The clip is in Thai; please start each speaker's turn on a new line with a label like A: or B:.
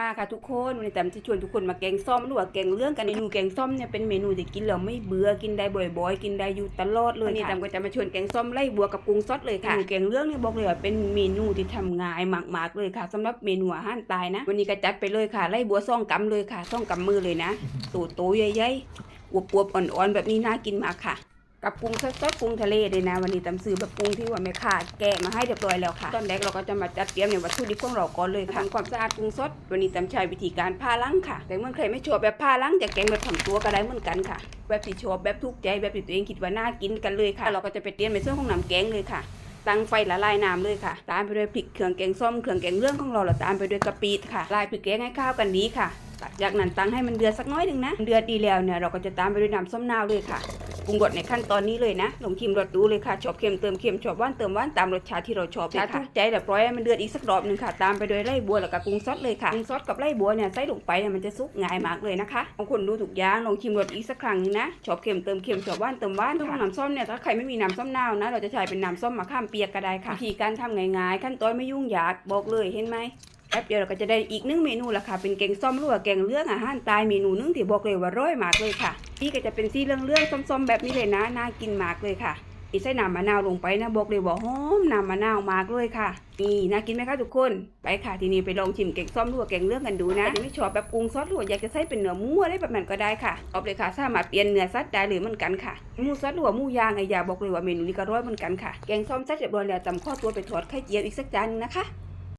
A: มาค่ะทุกคนวันนี้แตมจะชวนทุกคนมาแกงส้มหรือว่าแกงเรื่องกันเมนูแกงส้มเนี่ยเป็นเมนูที่กินแล้วไม่เบื่อกินได้บ่อยๆ กินได้อยู่ตลอดเลยวันนี้แตมก็จะมาชวนแกงส้มไล่บัวกับกุ้งสดเลยค่ะเมนูแกงเรื่องเนี่ยบอกเลยว่าเป็นเมนูที่ทำง่ายมากๆเลยค่ะสำหรับเมนูอาหารตายนะ วันนี้ก็จัดไปเลยค่ะไล่บัวซ่องกำเลยค่ะซ่องกำมือเลยนะตูโตๆใหญ่ๆอวบๆอ่อนๆแบบนี้น่ากินมากค่ะ กับกุ้งสดๆกุ้งทะเลเลยนะ วันนี้ตำซื้อแบบกุ้งที่ว่าแม่ค้าแกะมาให้เรียบร้อยแล้วค่ะ ตอนแรกเราก็จะมาจัดเตรียมในวัตถุดิบของเราก่อนเลยค่ะทำความสะอาดกุ้งสด วันนี้ตำใช้วิธีการผ่าล้างค่ะ แต่เมื่อใครไม่ชอบแบบผ่าล้างจะแกงแบบถ่อมตัวก็ได้เหมือนกันค่ะ แบบที่ชอบแบบทุกใจแบบที่ตัวเองคิดว่าน่ากินกันเลยค่ะ เราก็จะไปเตรียมในส่วนของน้ำแกงเลยค่ะตั้งไฟละลายน้ำเลยค่ะ ตามไปด้วยพริกเครื่องแกงส้มเครื่องแกงเรื่องของเราแล้วตามไปด้วยกะปิค่ะ ลายพริกแกงให้ข้าวกันดีค่ะจากนั้นตั้งให้มันเดือดสักน้อยหนึ่งนะ เดือดดีแล้วเนี่ยเราก็จะตามไปด้วยน้ำส้มนาวเลยค่ะ ปรุงรสในขั้นตอนนี้เลยนะลองชิมรสดูเลยค่ะชอบเค็มเติมเค็มชอบหวานเติมหวานตามรสชาติที่เราชอบเลยค่ะถูกใจแต่ปล่อยให้มันเดือดอีกสักรอบหนึงค่ะ ตามไปด้วยไล่บัวแล้วก็กุ้งซดเลยค่ะกุ้งซดกับไล่บัวเนี่ยใส่ลงไปเนี่ยมันจะซุกง่ายมากเลยนะคะบางคนดูถูกอย่างลองชิมรสอีกสักครั้งหนึงนะชอบเค็มเติมเค็มชอบหวานเติมหวานต้องน้ำส้มเนี่ยถ้าใครไม่มีน้ำส้มนาวนะ เราจะใช้เป็นน้ำส้มมะขามเปียกก็ได้ค่ะวิธีการทำง่ายๆขั้นตอนไม่ยุ่งยากบอกเลยเห็นไหมแป๊บเดียวเราก็จะได้อีกหนึ่งเมนูละค่ะ เป็นแกงส้มหรือว่าแกงเลืองอาหารตายเมนูหนึงที่บอกเลยว่าร้อยมากเลยค่ะ นี่ก็จะเป็นสีเรื่องเรื่องๆส้มๆแบบนี้เลยนะน่ากินมากเลยค่ะ อีใส่น้ำมะนาวลงไปนะบอกเลยว่าหอมน้ำมะนาวมากเลยค่ะนี่น่ากินไหมคะทุกคนไปค่ะทีนี้ไปลองชิมแกงส้มรือว่าแกงเรื่องกันดูนะจะไม่ชอบแบบปรุงซอสรือว่าอยากจะใส่เป็นเนื้อหมูอะไรแบบนั้นก็ได้ค่ะตอบเลยค่ะสามารถเปลี่ยนเนื้อสัตว์ได้หรือเหมือนกันค่ะหมูซอสหรือว่าหมูย่างไอ้ยาบอกเลยว่าเมนูนี้ก็ร้อยเหมือนกันค่ะแกงส้มเสร็จเรียบร้อยแล้วจำข้อตัวไปทอดไข่เจียวอีกสักจานนึงนะคะ